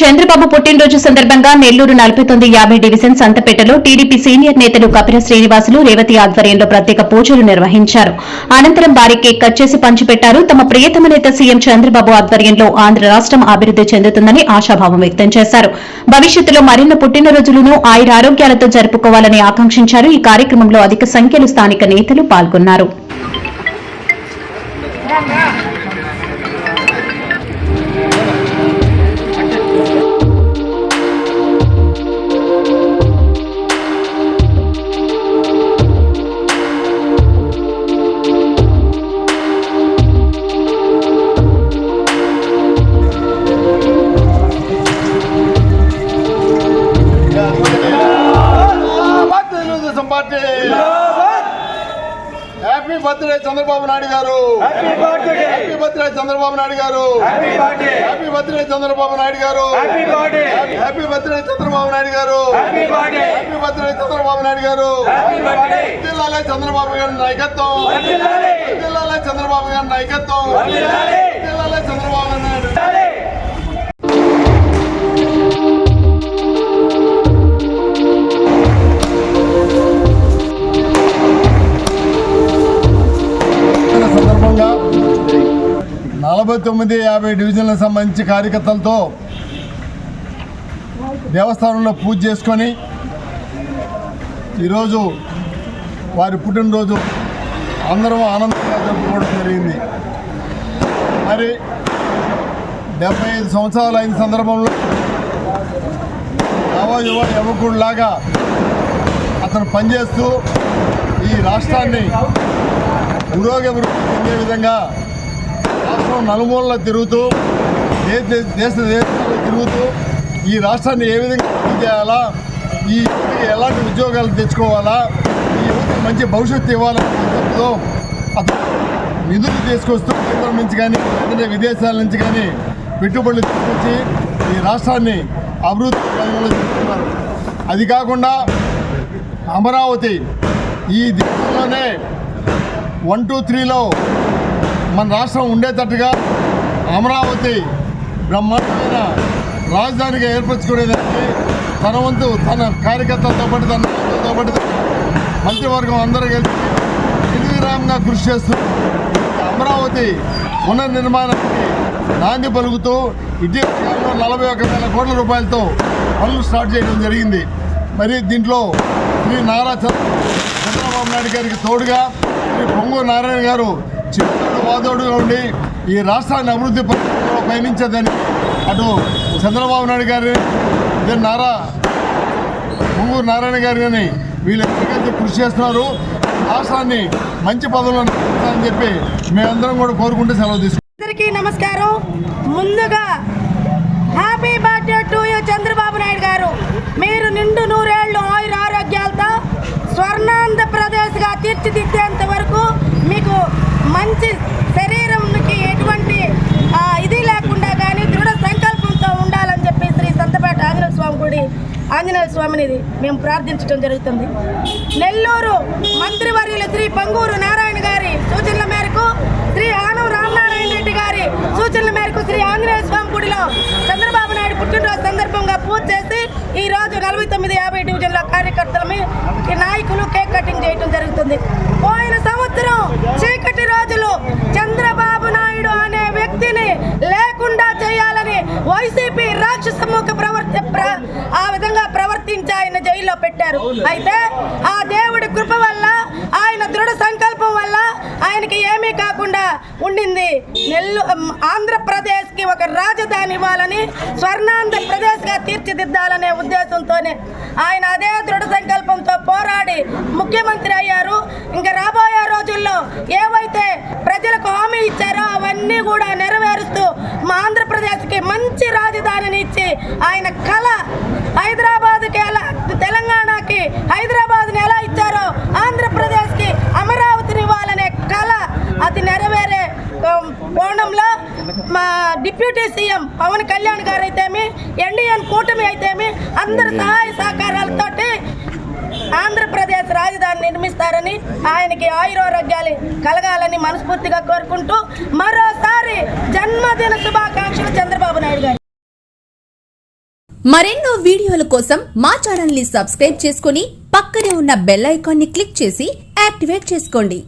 చంద్రబాబు పుట్టినరోజు సందర్భంగా నెల్లూరు నలభై తొమ్మిది యాభై డివిజన్ సంతపేటలో టీడీపీ సీనియర్ నేతలు కపిల శ్రీనివాసులు రేవతి ఆధ్వర్యంలో ప్రత్యేక పూజలు నిర్వహించారు. అనంతరం భారీ కేక్ కట్ చేసి పంచిపెట్టారు. తమ ప్రియతమ నేత సీఎం చంద్రబాబు ఆధ్వర్యంలో ఆంధ్ర రాష్ట్రం అభివృద్ది చెందుతుందని ఆశాభావం వ్యక్తం చేశారు. భవిష్యత్తులో మరిన్ని పుట్టినరోజులను ఆయురారోగ్యాలతో జరుపుకోవాలని ఆకాంక్షించారు. ఈ కార్యక్రమంలో అధిక సంఖ్యలో స్థానిక నేతలు పాల్గొన్నారు. బర్త్డే చంద్రబాబు నాయుడు గారు. హ్యాపీ బర్త్డే చంద్రబాబు నాయుడు గారు. హ్యాపీ బర్త్డే చంద్రబాబు నాయుడు గారు. హ్యాపీ బర్త్డే చంద్రబాబు నాయుడు గారు. హ్యాపీ బర్త్డే చంద్రబాబు నాయుడు గారు. జిల్లాలే చంద్రబాబు గారి నాయకత్వం. జిల్లాలే చంద్రబాబు గారి నాయకత్వం. జిల్లాలే చంద్రబాబు నాయుడు నలభై తొమ్మిది యాభై డివిజన్లకు సంబంధించి కార్యకర్తలతో దేవస్థానంలో పూజ చేసుకొని ఈరోజు వారి పుట్టినరోజు అందరం ఆనందంగా జరుపుకోవడం జరిగింది. మరి డెబ్బై ఐదు సంవత్సరాలు అయిన సందర్భంలో నవ యువ యువకుడిలాగా అతను పనిచేస్తూ ఈ రాష్ట్రాన్ని పురోగతి చెందే విధంగా రాష్ట్రం నలుమూలలో తిరుగుతూ దేశ దేశాల్లో తిరుగుతూ ఈ రాష్ట్రాన్ని ఏ విధంగా అభివృద్ధి చేయాలా ఈ ఎలాంటి ఉద్యోగాలు తెచ్చుకోవాలా ఈ యువతకి మంచి భవిష్యత్తు ఇవ్వాలని చెప్తూ అతను నిధులు తీసుకొస్తూ కేంద్రం నుంచి కానీ లేదంటే విదేశాల నుంచి కానీ పెట్టుబడులు తీసుకొచ్చి ఈ రాష్ట్రాన్ని అభివృద్ధి పథంలో చేస్తున్నారు. అది కాకుండా అమరావతి ఈ దేశంలోనే వన్ టూ త్రీలో మన రాష్ట్రం ఉండేటట్టుగా అమరావతి బ్రహ్మాండమైన రాజధానిగా ఏర్పరచుకునేదానికి తన వంతు తన కార్యకర్తలతో పాటు తన నాయకులతో పాటు మంత్రివర్గం అందరూ కలిసి నిర్విరామంగా కృషి చేస్తూ అమరావతి పునర్నిర్మాణానికి నాంది పలుకుతూ ఇటీవల కాలంలో నలభై ఒక వేల కోట్ల రూపాయలతో పనులు స్టార్ట్ చేయడం జరిగింది. మరి దీంట్లో శ్రీ నారా చంద్రబాబు నాయుడు గారికి తోడుగా శ్రీ పొంగు నారాయణ గారు చిరునాడు వాదోడుగా ఉండి ఈ రాష్ట్రాన్ని అభివృద్ధి పథకంలో పయనించదని అటు చంద్రబాబు నాయుడు గారు ఇదే నారా పొంగూరు నారాయణ గారు కానీ వీళ్ళెక్కడికైతే కృషి చేస్తున్నారు రాష్ట్రాన్ని మంచి పదవులను అని చెప్పి మేమందరం కూడా కోరుకుంటే సెలవు తీసుకుంటాం. అందరికీ నమస్కారం. ముందుగా happy birthday to you Chandrababu Naidu గారు. మీరు నిండు నూరేళ్ళు ఆయుర ఆరోగ్యాలతో స్వర్ణాంధ్రప్రదేశ్గా తీర్చిదిద్దేంత వరకు మంచి శరీరంకి ఎటువంటి ఇది లేకుండా కానీ దృఢ సంకల్పంతో ఉండాలని చెప్పి శ్రీ సంతపేట ఆంజనేయ స్వామి గుడి ఆంజనేయ స్వామినిది మేము ప్రార్థించడం జరుగుతుంది. నెల్లూరు మంత్రివర్యులు శ్రీ పంగూరు నారాయణ గారి సూచనల మేరకు శ్రీ ఆనం రామనారాయణ రెడ్డి గారి సూచనల మేరకు శ్రీ ఆంజనేయ స్వామి గుడిలో చంద్రబాబు నాయుడు పుట్టినరోజు సందర్భంగా పూజ చేసి ఈ రోజు తొమ్మిది యాభై డివిజన్ల కార్యకర్తలమి నాయకులు కేక్ కటింగ్ చేయడం జరుగుతుంది. పోయిన సంవత్సరం చీకటి రోజులు చంద్రబాబు నాయుడు అనే వ్యక్తిని లేకుండా చేయాలని వైసీపీ రాక్షసముఖ ప్రవర్తి ఆ విధంగా ప్రవర్తించి ఆయన జైల్లో పెట్టారు. అయితే ఆ దేవుడి కృప వల్ల ఆయన దృఢ సంకల్పం వల్ల ఆయనకి ఏమీ కాకుండా ఉండింది. నెల్లు ఆంధ్రప్రదేశ్కి ఒక రాజధాని ఇవ్వాలని స్వర్ణాంధ్రప్రదేశ్గా తీర్చిదిద్దాలనే ఉద్దేశంతోనే ఆయన అదే దృఢ సంకల్పంతో పోరాడి ముఖ్యమంత్రి అయ్యారు. ఇంకా రాబోయే రోజుల్లో ఏవైతే ప్రజలకు హామీ ఇచ్చారో అవన్నీ కూడా నెరవేరుస్తూ మా ఆంధ్రప్రదేశ్కి మంచి రాజధానిని ఇచ్చి ఆయన కళ హైదరాబాద్కి ఎలా తెలంగాణకి హైదరాబాద్ ఎలా ఇచ్చారో ఆంధ్రప్రదేశ్కి అమరావతిని ఇవ్వాలనే కళ అది నెరవేరే ఉమ్, కోణంలో మా డిప్యూటీ సీఎం పవన్ కళ్యాణ్ గారు అయితేమి ఎన్డీఎన్ కూటమి అయితేమి అందరి సహాయ సహకారాలతోటి ఆంధ్రప్రదేశ్ రాజధాని నిర్మిస్తారని ఆయనకి ఆయురారోగ్యాలు కలగాలని మనస్ఫూర్తిగా కోరుకుంటూ మరోసారి జన్మదిన శుభాకాంక్షలు చంద్రబాబు నాయుడు గారు మరెన్నో వీడియోల కోసం మా ఛానల్ని సబ్స్క్రైబ్ చేసుకుని పక్కనే ఉన్న బెల్ ఐకాన్ని క్లిక్ చేసి యాక్టివేట్ చేసుకోండి.